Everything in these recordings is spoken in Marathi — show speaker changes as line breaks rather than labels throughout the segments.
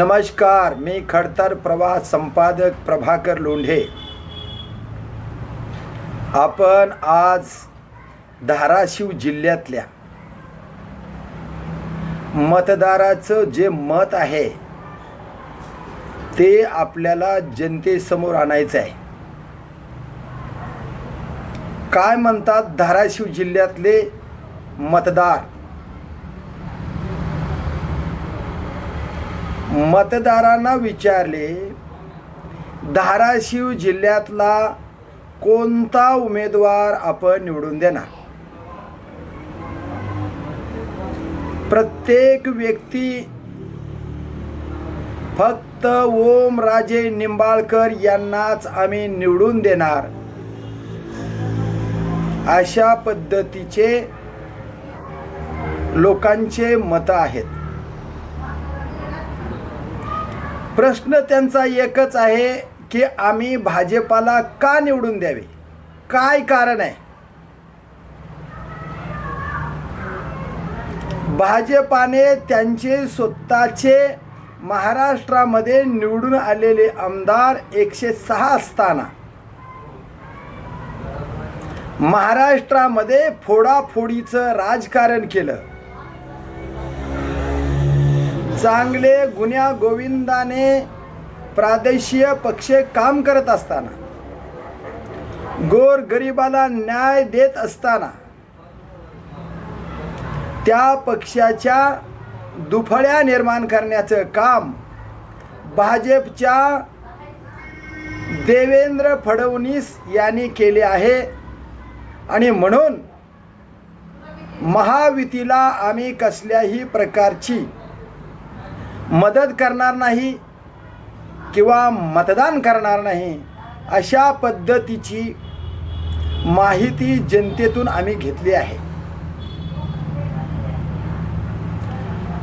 नमस्कार मी खडतर प्रवास संपादक प्रभाकर लोंढे. आपण आज धाराशिव जिल्ह्यातल्या मतदाराचं जे मत आहे ते आपल्याला जनतेसमोर आणायचं आहे. काय म्हणतात धाराशिव जिल्ह्यातले मतदार? मतदारांना विचारले धाराशिव जिल्ह्यातला कोणता उमेदवार आपण निवडून देणार? प्रत्येक व्यक्ती फक्त ओम राजे निंबाळकर यांनाच आम्ही निवडून देणार. अशा पद्धतीचे लोकांचे मत आहेत. प्रश्न त्यांचा एकच आहे की आम्ही भाजपाला का निवडून द्यावे? काय कारण आहे? भाजपाने त्यांचे स्वतःचे महाराष्ट्रामध्ये निवडून आलेले आमदार एकशे सहा असताना महाराष्ट्रामध्ये फोडाफोडीचं राजकारण केलं. चांगले गुन्ह्या गोविंदाने प्रादेशीय पक्ष काम करत असताना गोर गरिबाला न्याय देत असताना त्या पक्षाच्या दुफळ्या निर्माण करण्याचं काम भाजपच्या देवेंद्र फडणवीस यांनी केले आहे. आणि म्हणून महायुतीला आम्ही कसल्याही प्रकारची मदत करणार नाही किंवा मतदान करणार नाही अशा पद्धतीची माहिती जनतेतून आम्ही घेतली आहे.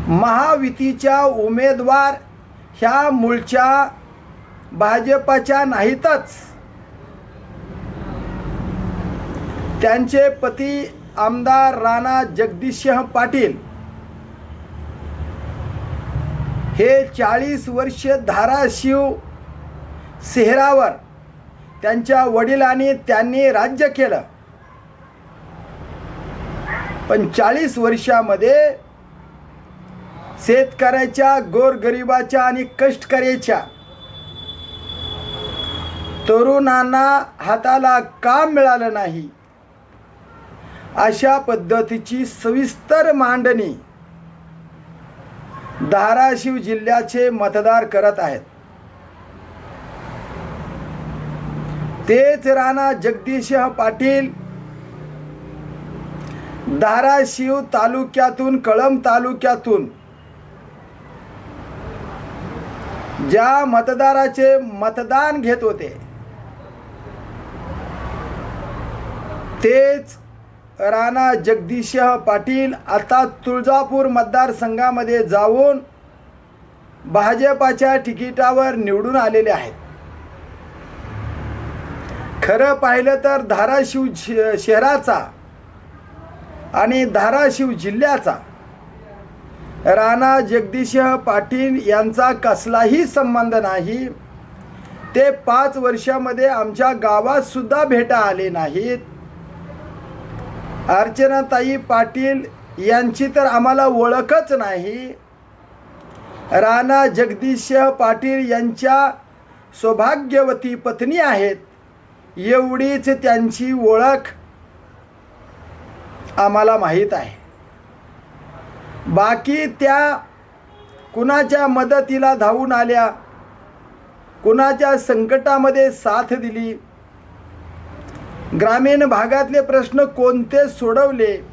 महायुतीच्या उमेदवार ह्या मूळच्या भाजपाच्या नाहीतच. त्यांचे पती आमदार राणा जगदीशसिंह पाटील. हे चाळीस वर्ष धाराशिव सेहरावर त्यांच्या वडिलांनी त्यांनी राज्य केलं. पण चाळीस वर्षामध्ये शेतकऱ्याच्या गोरगरिबाच्या आणि कष्टकऱ्याच्या तरुणांना हाताला काम मिळालं नाही. अशा पद्धतीची सविस्तर मांडणी धाराशिव जिल्ह्याचे मतदार करत आहेत. तेच राणा जगदीशसिंह पाटील धाराशिव तालुक्यातून कळंब तालुक्यातून ज्या मतदाराचे मतदान घेत होते तेच राणा जगदीशह पाटील आता तुळजापूर मतदारसंघामध्ये जाऊन भाजपाच्या तिकिटावर निवडून आलेले आहेत. खरं पाहिलं तर धाराशिव श- शहराचा आणि धाराशिव जिल्ह्याचा राणा जगदीशह पाटील यांचा कसलाही संबंध नाही. ते पाच वर्षामध्ये आमच्या गावात सुद्धा भेटा आले नाहीत. अर्चनाताई पाटील यांची तर आम्हाला ओळखच नाही. राणा जगदीशसिंह पाटील यांच्या सौभाग्यवती पत्नी आहेत. एवढीच त्यांची ओळख आम्हाला माहीत आहे. बाकी त्या कुणाच्या मदतीला धावून आल्या कुणाच्या संकटामध्ये साथ दिली ग्रामीण भागातले प्रश्न कोणते सोडवले?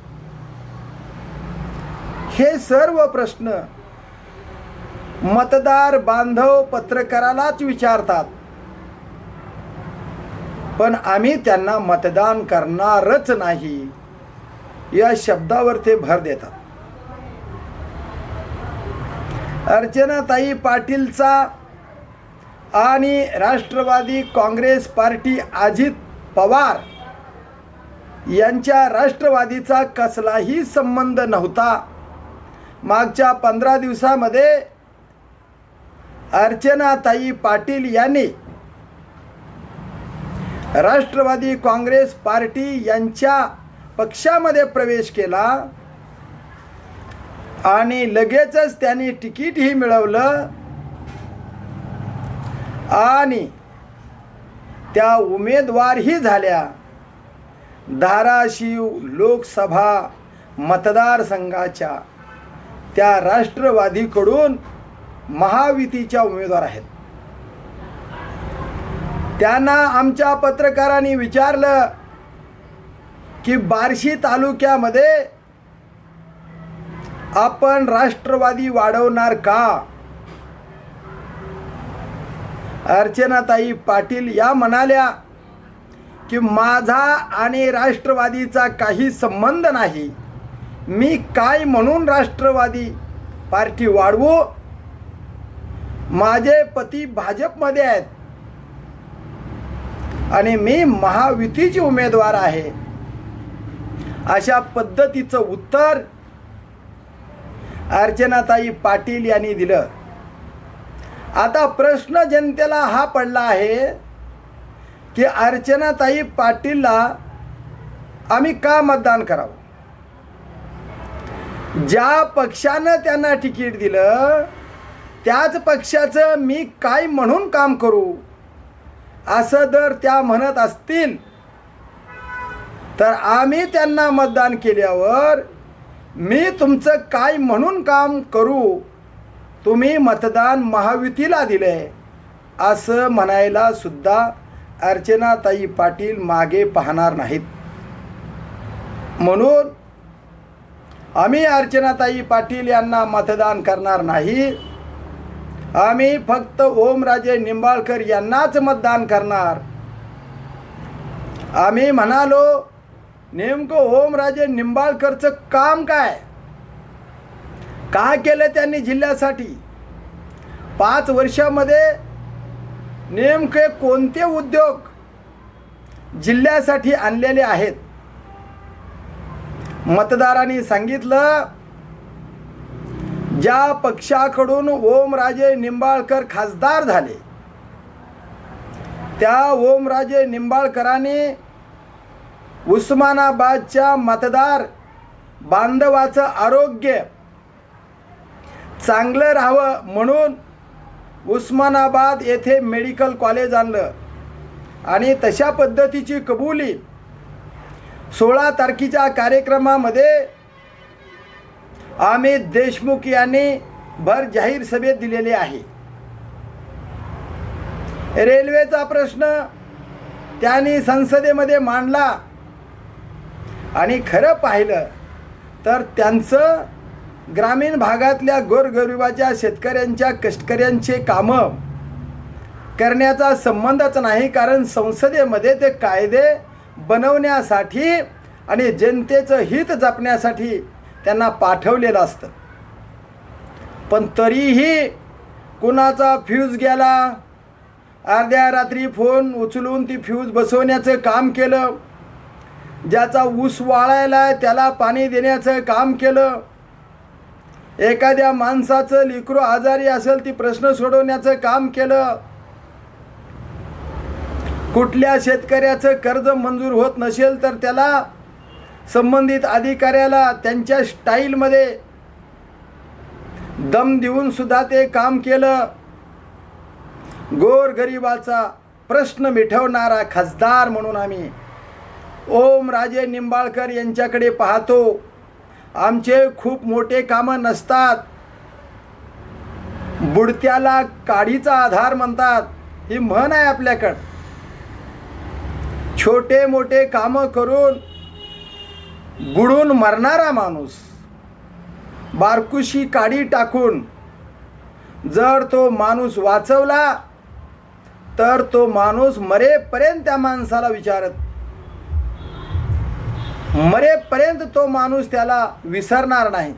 हे सर्व प्रश्न मतदार बांधव पत्रकारालाच विचारतात. पण आम्ही त्यांना मतदान करणारच नाही. या शब्दावर ते भर देतात. अर्चनाताई पाटीलचा आणि राष्ट्रवादी काँग्रेस पार्टी अजित पवार यांच्या राष्ट्रवादीचा कसलाही संबंध नव्हता. मागच्या पंधरा दिवसामध्ये अर्चनाताई पाटील यांनी राष्ट्रवादी काँग्रेस पार्टी यांच्या पक्षामध्ये प्रवेश केला आणि लगेचच त्यांनी तिकीटही मिळवलं आणि त्या उमेदवारही झाल्या. धाराशिव लोकसभा मतदारसंघाच्या त्या राष्ट्रवादीकडून महायुतीच्या उमेदवार आहेत. त्यांना आमच्या पत्रकारांनी विचारलं की बार्शी तालुक्यामध्ये आपण राष्ट्रवादी वाढवणार का? अर्चनाताई पाटील या म्हणाल्या की माझा आणि राष्ट्रवादीचा काही संबंध नाही. मी काय म्हणून राष्ट्रवादी पार्टी वाढवू? माझे पती भाजपमध्ये आहेत. आणि मी महायुतीची उमेदवार आहे. अशा पद्धतीचं उत्तर अर्चनाताई पाटील यांनी दिलं. आता प्रश्न जनतेला हा पडला आहे की अर्चनाताई पाटीलला आम्ही का मतदान करावं? ज्या पक्षानं त्यांना तिकीट दिलं त्याच पक्षाचं मी काय म्हणून काम करू? असं जर त्या म्हणत असतील तर आम्ही त्यांना मतदान केल्यावर मी तुमचं काय म्हणून काम करू? तुम्ही मतदान महायुतीला दिले असं म्हणायला सुद्धा अर्चनाताई पाटील मागे पाहणार नाहीत. म्हणून आम्ही अर्चनाताई पाटील यांना मतदान करणार नाही. आम्ही फक्त ओमराजे निंबाळकर यांनाच मतदान करणार. आम्ही म्हणालो नेमकं ओमराजे निंबाळकरचं काम काय? काय केलं त्यांनी जिल्ह्यासाठी? पाच वर्षामध्ये नेमके कोणते उद्योग जिल्ह्यासाठी आणलेले आहेत? मतदारांनी सांगितलं ज्या पक्षाकडून ओमराजे निंबाळकर खासदार झाले त्या ओमराजे निंबाळकरांनी उस्मानाबादच्या मतदार बांधवाचं आरोग्य चांगलं राहावं म्हणून उस्मानाबाद येथे मेडिकल कॉलेज आणलं. आणि तशा पद्धतीची कबुली सोळा तारखेच्या कार्यक्रमामध्ये अमित देशमुख यांनी भर जाहीर सभेत दिलेले आहे. रेल्वेचा प्रश्न त्यांनी संसदेमध्ये मांडला आणि खरं पाहिलं तर त्यांचं ग्रामीण भागातल्या गोरगरिबाच्या शेतकऱ्यांच्या कष्टकऱ्यांचे कामं करण्याचा संबंधच नाही कारण संसदेमध्ये ते कायदे बनवण्यासाठी आणि जनतेचं हित जपण्यासाठी त्यांना पाठवलेलं असतं. पण तरीही कुणाचा फ्यूज गेला? अर्ध्या रात्री फोन उचलून ती फ्यूज बसवण्याचं काम केलं. ज्याचा ऊस वाळायला त्याला पाणी देण्याचं काम केलं. एखाद्या माणसाचं लिकरू आजारी असेल ती प्रश्न सोडवण्याचं काम केलं. कुठल्या शेतकऱ्याचं कर्ज मंजूर होत नसेल तर त्याला संबंधित अधिकाऱ्याला त्यांच्या स्टाईलमध्ये दम देऊन सुद्धा ते काम केलं. गोरगरिबाचा प्रश्न मिठवणारा खासदार म्हणून आम्ही ओम राजे निंबाळकर यांच्याकडे पाहतो. आमचे खूप मोठे कामं नसतात. बुडत्याला काडीचा आधार म्हणतात. ही म्हण आहे आपल्याकडं. छोटे मोठे कामं करून बुडून मरणारा माणूस. बारकुशी काडी टाकून जर तो माणूस वाचवला तर तो माणूस मरेपर्यंत त्या माणसाला विचारत मरेपर्यंत तो माणूस त्याला विसरणार नाही.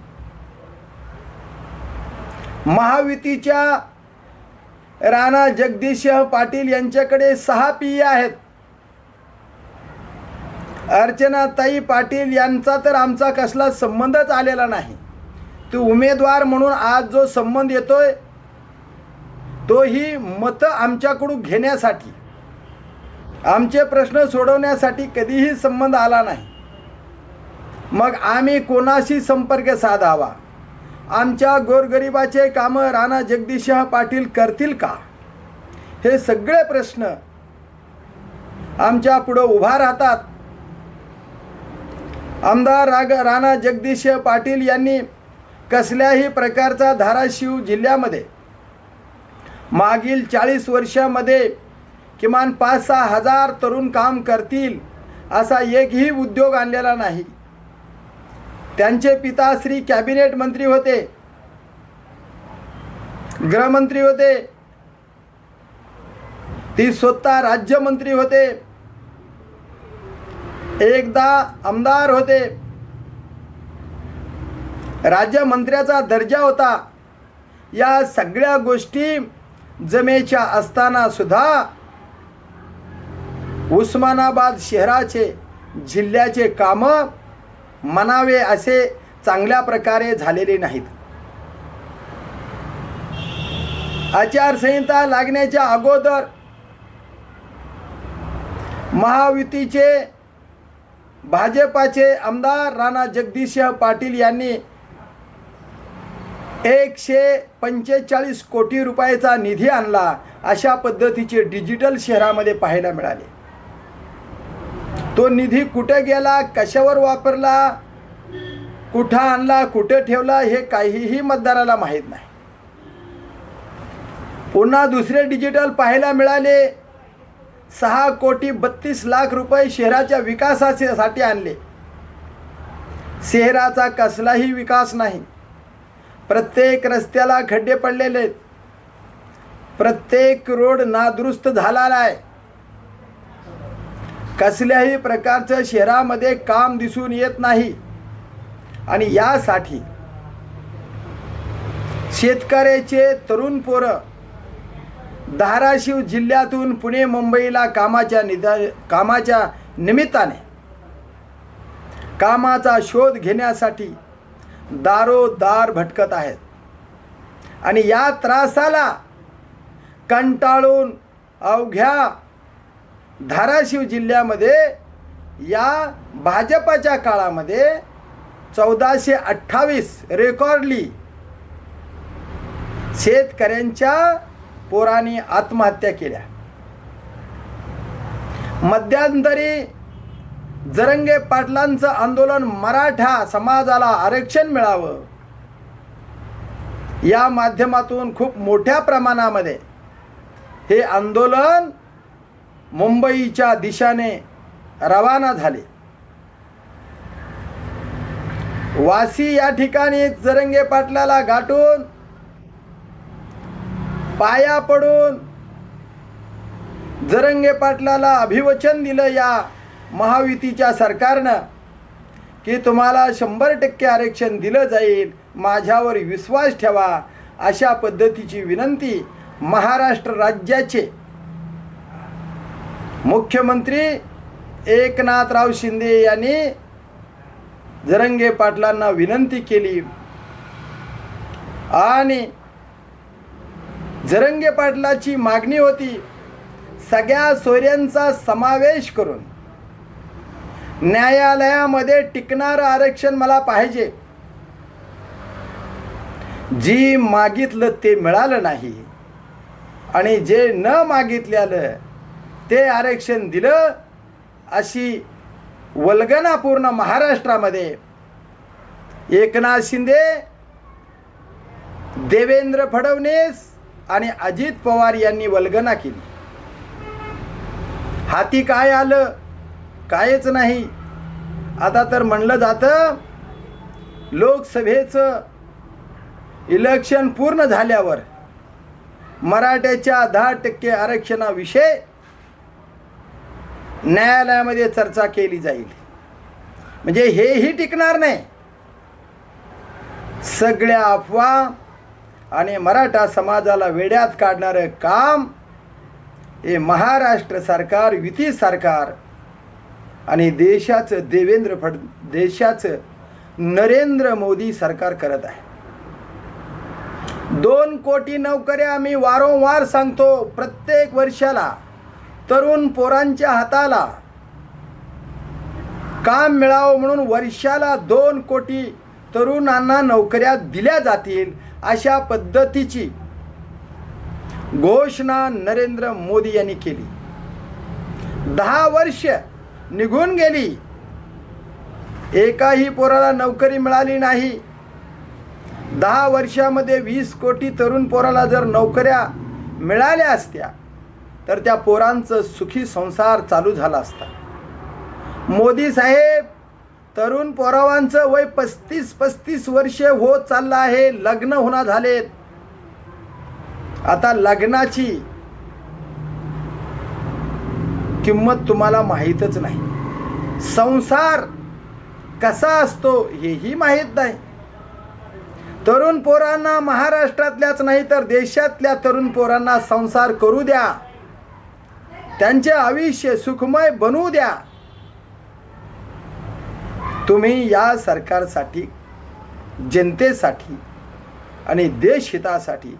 महायुतीच्या राणा जगदीशसिंह पाटील यांच्याकडे सहा पी आहेत. अर्चनाताई पाटील यांचा तर आमचा कसला संबंधच आलेला नाही. तो उमेदवार म्हणून आज जो संबंध येतोय तोही मतं आमच्याकडून घेण्यासाठी आमचे प्रश्न सोडवण्यासाठी कधीही संबंध आला नाही. मग आम्ही कोणाशी संपर्क साधावा? आमच्या गोरगरिबाचे कामं राणा जगदीशहा पाटील करतील का? हे सगळे प्रश्न आमच्या पुढं उभा राहतात. आमदार राग राणा जगदीश पाटील यांनी कसल्याही प्रकारचा धाराशिव जिल्ह्यामध्ये मागील चाळीस वर्षामध्ये किमान पाच सहा हजार तरुण काम करतील असा एकही उद्योग आणलेला नाही. त्यांचे पिता श्री कॅबिनेट मंत्री होते. गृहमंत्री होते. ती स्वतः राज्यमंत्री होते. एकदा आमदार होते. राज्यमंत्र्याचा दर्जा होता. या सगळ्या गोष्टी जमेच्या असताना सुद्धा उस्मानाबाद शहराचे जिल्ह्याचे कामं म्हणावे असे चांगल्या प्रकारे झालेले नाहीत. आचारसंहिता लागण्याच्या अगोदर महायुतीचे भाजपाचे आमदार राणा जगदीश पाटील यांनी एकशे पंचेचाळीस कोटी रुपयाचा निधी आणला अशा पद्धतीचे डिजिटल शहरामध्ये पाहायला मिळाले. तो निधी कुठे गेला कशावर वापरला कुठं आणला कुठे ठेवला हे काहीही मतदाराला माहीत नाही. पुन्हा दुसरे डिजिटल पाहायला मिळाले. सहा कोटी बत्तीस लाख रुपये शहराच्या विकासासाठी आणले. शहराचा कसलाही विकास नाही. प्रत्येक रस्त्याला खड्डे पडलेले आहेत. प्रत्येक रोड नादुरुस्त झालेला आहे कसल्याही प्रकारचं शहरामध्ये काम दिसून येत नाही. आणि यासाठी शेतकऱ्याचे तरुण पोरं धाराशिव जिल्ह्यातून पुणे मुंबईला कामाच्या निदा कामाच्या निमित्ताने कामाचा शोध घेण्यासाठी दारोदार भटकत आहेत. आणि या त्रासाला कंटाळून अवघ्या धाराशिव जिल्ह्यामध्ये या भाजपाच्या काळामध्ये चौदाशे अठ्ठावीस रेकॉर्डली शेतकऱ्यांच्या पोरांनी आत्महत्या केल्या. मध्यंतरी जरंगे पाटलांचं आंदोलन मराठा समाजाला आरक्षण मिळावं या माध्यमातून खूप मोठ्या प्रमाणामध्ये हे आंदोलन मुंबईच्या दिशाने रवाना झाले. वासी या ठिकाणी जरंगे पाटलाला गाठून पाया पडून जरंगे पाटलाला अभिवचन दिलं या महायुतीच्या सरकारनं की तुम्हाला शंभर टक्के आरक्षण दिलं जाईल माझ्यावर विश्वास ठेवा अशा पद्धतीची विनंती महाराष्ट्र राज्याचे मुख्यमंत्री एकनाथराव शिंदे यांनी जरंगे पाटलांना विनंती केली. आणि जरंगे पाटलाची मागणी होती सगळ्या सोयऱ्यांचा समावेश करून. न्यायालयामध्ये टिकणारं आरक्षण मला पाहिजे. जी मागितलं ते मिळालं नाही. आणि जे न मागितल्यालं ते आरक्षण दिलं. अशी वल्गना पूर्ण महाराष्ट्रामध्ये एकनाथ शिंदे देवेंद्र फडणवीस आणि अजित पवार यांनी वल्गना केली. हाती काय आलं? कायच नाही. आता तर म्हणलं जातं लोकसभेचं इलेक्शन पूर्ण झाल्यावर मराठ्याच्या दहा टक्के आरक्षणाविषयी न्यायालयामध्ये चर्चा केली जाईल. म्हणजे हेही टिकणार नाही. सगळ्या अफवा आणि मराठा समाजाला वेड्यात काढणारं काम हे महाराष्ट्र सरकार युती सरकार आणि देशाचं देवेंद्र फड देशाचं नरेंद्र मोदी सरकार करत आहे. दोन कोटी नोकऱ्या आम्ही वारंवार सांगतो प्रत्येक वर्षाला तरुण पोरांच्या हाताला काम मिळावं म्हणून वर्षाला दोन कोटी तरुणांना नोकऱ्या दिल्या जातील अशा पद्धतीची घोषणा नरेंद्र मोदी यांनी केली. दहा वर्ष निघून गेली. एकाही पोराला नोकरी मिळाली नाही. दहा वर्षामध्ये वीस कोटी तरुण पोराला जर नोकऱ्या मिळाल्या असत्या तर त्या पोरांचं सुखी संसार चालू झाला असता. मोदी साहेब तरुण पोरावांचं वय पस्तीस पस्तीस वर्ष होत चाललं आहे. लग्न होणार झालेत. आता लग्नाची किंमत तुम्हाला माहीतच नाही. संसार कसा असतो हेही माहीत नाही. तरुण पोरांना महाराष्ट्रातल्याच नाही तर देशातल्या तरुण पोरांना संसार करू द्या. त्यांचे आयुष्य सुखमय बनवू द्या. तुम्ही या सरकारसाठी जनतेसाठी आणि देशहितासाठी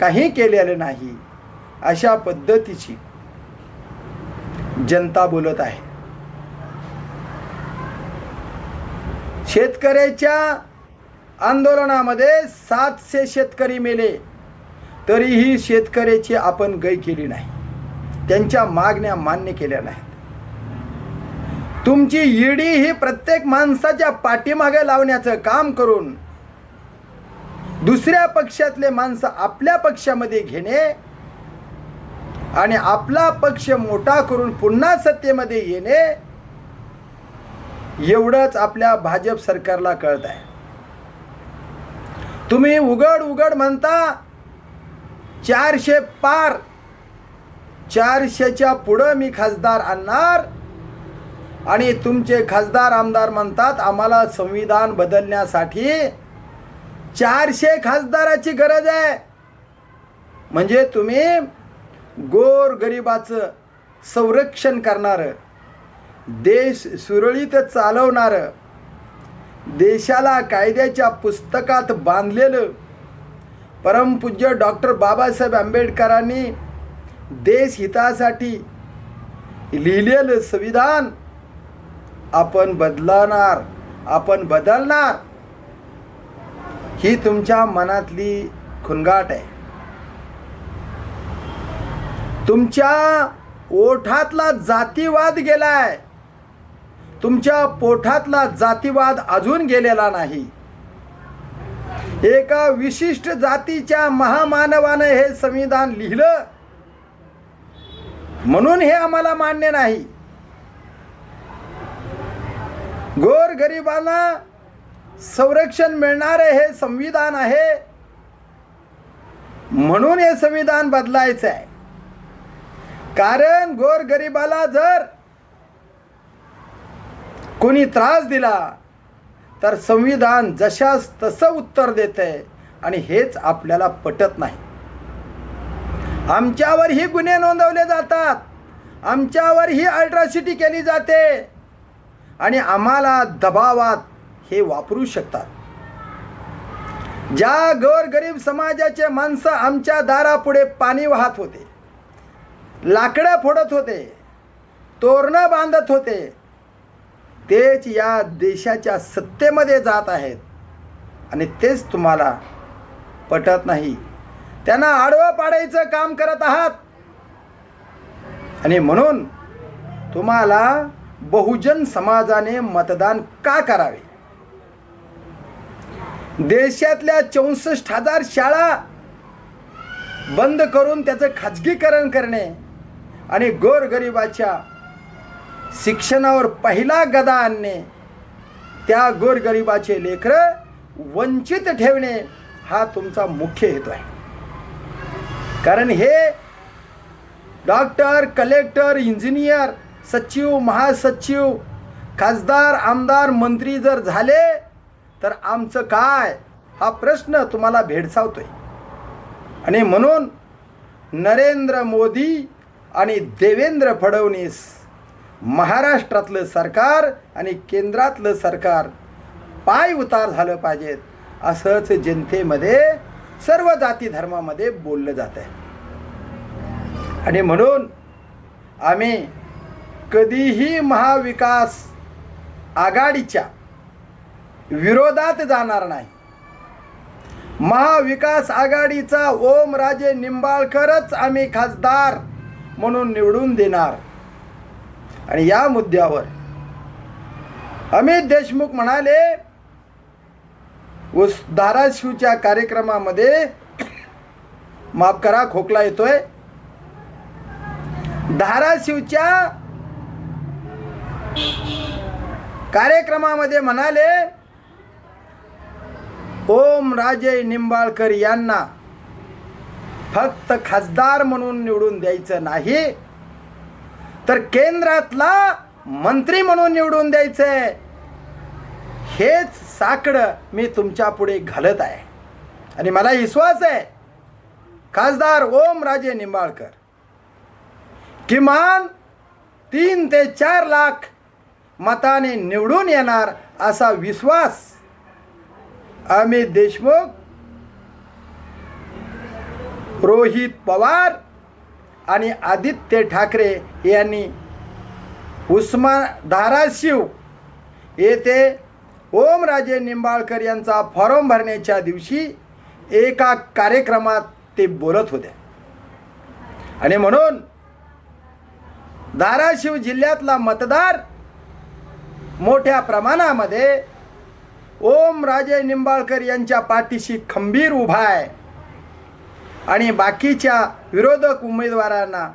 काही केलेले नाही अशा पद्धतीची जनता बोलत आहे. शेतकऱ्याच्या आंदोलनामध्ये सातशे शेतकरी मेले तरीही शेतकऱ्याची आपण गय केली नाही. त्यांच्या मागण्या मान्य केल्या नाहीत. तुमची ईडी ही प्रत्येक माणसाच्या पाठीमागे लावण्याचं काम करून दुसऱ्या पक्षातले माणसं आपल्या पक्षामध्ये घेणे आणि आपला पक्ष मोठा करून पुन्हा सत्तेमध्ये येणे एवढंच आपल्या भाजप सरकारला कळत आहे. तुम्ही उघड उघड म्हणता चारशे पार चारशेच्या पुढं मी खासदार आणणार. आणि तुमचे खासदार आमदार म्हणतात आम्हाला संविधान बदलण्यासाठी चारशे खासदाराची गरज आहे. म्हणजे तुम्ही गोर गरिबाचं संरक्षण करणारं देश सुरळीत चालवणारं देशाला कायद्याच्या पुस्तकात बांधलेलं परमपूज्य डॉक्टर बाबासाहेब आंबेडकरांनी देशहितासाठी लिहिलेलं संविधान आपण बदलणार आपण बदलणार ही तुमच्या मनातली खुनगाट आहे. तुमच्या ओठातला जातीवाद गेलाय. तुमच्या पोठातला जातीवाद अजून गेलेला नाही. एका विशिष्ट जातीच्या महामानवानं हे संविधान लिहिलं. म्हणून हे आम्हाला मान्य नाही. गोर गरिबांना संरक्षण मिळणारे हे संविधान आहे. म्हणून हे संविधान बदलायचं आहे कारण गोर गरिबाला जर कोणी त्रास दिला तर संविधान जशास तसं उत्तर देते आणि हेच आपल्याला पटत नाही. आमच्यावर ही गुन्हे नोंदवले जातात. आमच्यावर ही अल्ट्रासिटी केली जाते. आणि आम्हाला दबावात हे वापरू शकतात. ज्या गोरगरीब समाजाचे माणसं आमच्या दारापुढे पाणी वाहत होते लाकडं फोडत होते तोरणं बांधत होते तेच या देशाच्या सत्तेमध्ये जात आहेत. आणि तेच तुम्हाला पटत नाही. त्यांना आडवं पाडायचं काम करत आहात. आणि म्हणून तुम्हाला बहुजन समाजाने मतदान का करावे? देशातल्या चौसष्ट हजार शाळा बंद करून त्याचं खाजगीकरण करणे आणि गोरगरिबाच्या शिक्षणावर पहिला गदा आणणे त्या गोरगरिबाचे लेकरं वंचित ठेवणे हा तुमचा मुख्य हेतू आहे. कारण हे डॉक्टर कलेक्टर इंजिनियर सचिव महासचिव खासदार आमदार मंत्री जर झाले तर आमचं काय? हा प्रश्न तुम्हाला भेडसावतोय. आणि म्हणून नरेंद्र मोदी आणि देवेंद्र फडणवीस महाराष्ट्रातलं सरकार आणि केंद्रातलं सरकार पाय उतार झालं पाहिजेत असंच जनतेमध्ये सर्व जाती धर्मामध्ये बोललं जात आहे. आणि म्हणून आम्ही कधीही महाविकास आघाडीच्या विरोधात जाणार नाही. महाविकास आघाडीचा ओमराजे निंबाळकरच आम्ही खासदार म्हणून निवडून देणार. आणि या मुद्द्यावर अमित देशमुख म्हणाले व धाराशिवच्या कार्यक्रमामध्ये माफ करा खोकला येतोय. धाराशिवच्या कार्यक्रमामध्ये म्हणाले ओम राजे निंबाळकर यांना फक्त खासदार म्हणून निवडून द्यायचं नाही तर केंद्रातला मंत्री म्हणून निवडून द्यायचंय. हेच साकडं मी तुमच्यापुढे घालत आहे. आणि मला विश्वास आहे खासदार ओम राजे निंबाळकर किमान तीन ते चार लाख मताने निवडून येणार असा विश्वास अमित देशमुख रोहित पवार आणि आदित्य ठाकरे यांनी उस्मा धाराशिव येथे ओमराजे निंबाळकर यांचा फॉर्म भरण्याच्या दिवशी एका कार्यक्रमात ते बोलत होते. आणि म्हणून धाराशिव जिल्ह्यातला मतदार मोठ्या प्रमाणामध्ये ओमराजे निंबाळकर यांच्या पाठीशी खंबीर उभा आहे. आणि बाकीच्या विरोधक उमेदवारांना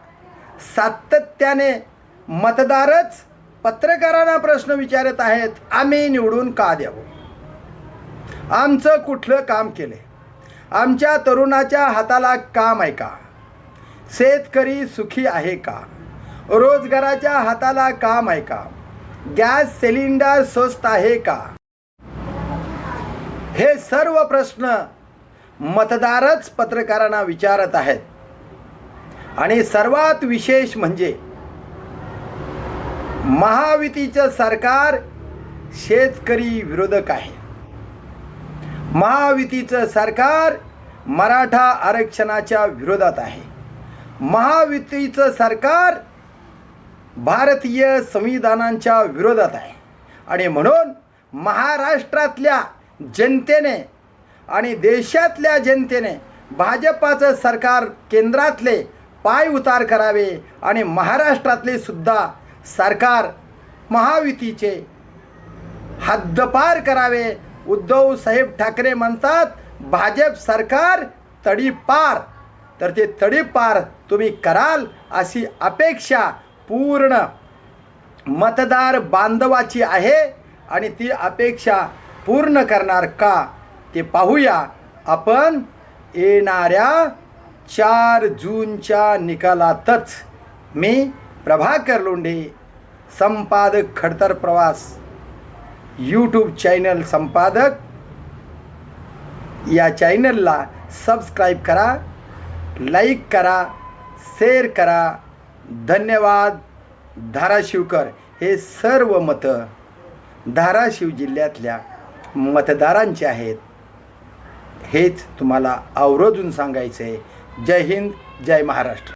सातत्याने मतदारच पत्रकारांना प्रश्न विचारत आहेत आम्ही निवडून का द्यावं? आमचं कुठलं काम केले आमच्या तरुणाच्या हाताला काम आहे का? शेतकरी सुखी आहे का? रोजगाराच्या हाताला काम आहे का? गॅस सिलेंडर स्वस्त आहे का? हे सर्व प्रश्न मतदारच पत्रकारांना विचारत आहेत. आणि सर्वात विशेष म्हणजे महायुतीचं सरकार शेतकरी विरोधक आहे. महायुतीचं सरकार मराठा आरक्षणाच्या विरोधात आहे. महायुतीचं सरकार भारतीय संविधानांच्या विरोधात आहे. आणि म्हणून महाराष्ट्रातल्या जनतेने आणि देशातल्या जनतेने भाजपाचं सरकार केंद्रातले पाय उतार करावे आणि महाराष्ट्रातले सुद्धा सरकार महायुतीचे हद्दपार करावे. उद्धव साहेब ठाकरे म्हणतात भाजप सरकार तडीपार. तर ते तडीपार तुम्ही कराल अशी अपेक्षा पूर्ण मतदार बांधवाची आहे आणि ती अपेक्षा पूर्ण करणार का ते पाहूया. आपण येणाऱ्या चार जूनच्या निकालातच मी प्रभाकर लोंढे संपादक खडतर प्रवास यूट्यूब चॅनल संपादक. या चॅनलला सबस्क्राईब करा लाईक करा शेअर करा. धन्यवाद. धाराशिवकर हे सर्व मतं धाराशिव जिल्ह्यातल्या मतदारांचे आहेत. हेच तुम्हाला आवर्जून सांगायचं आहे जय हिंद जय महाराष्ट्र.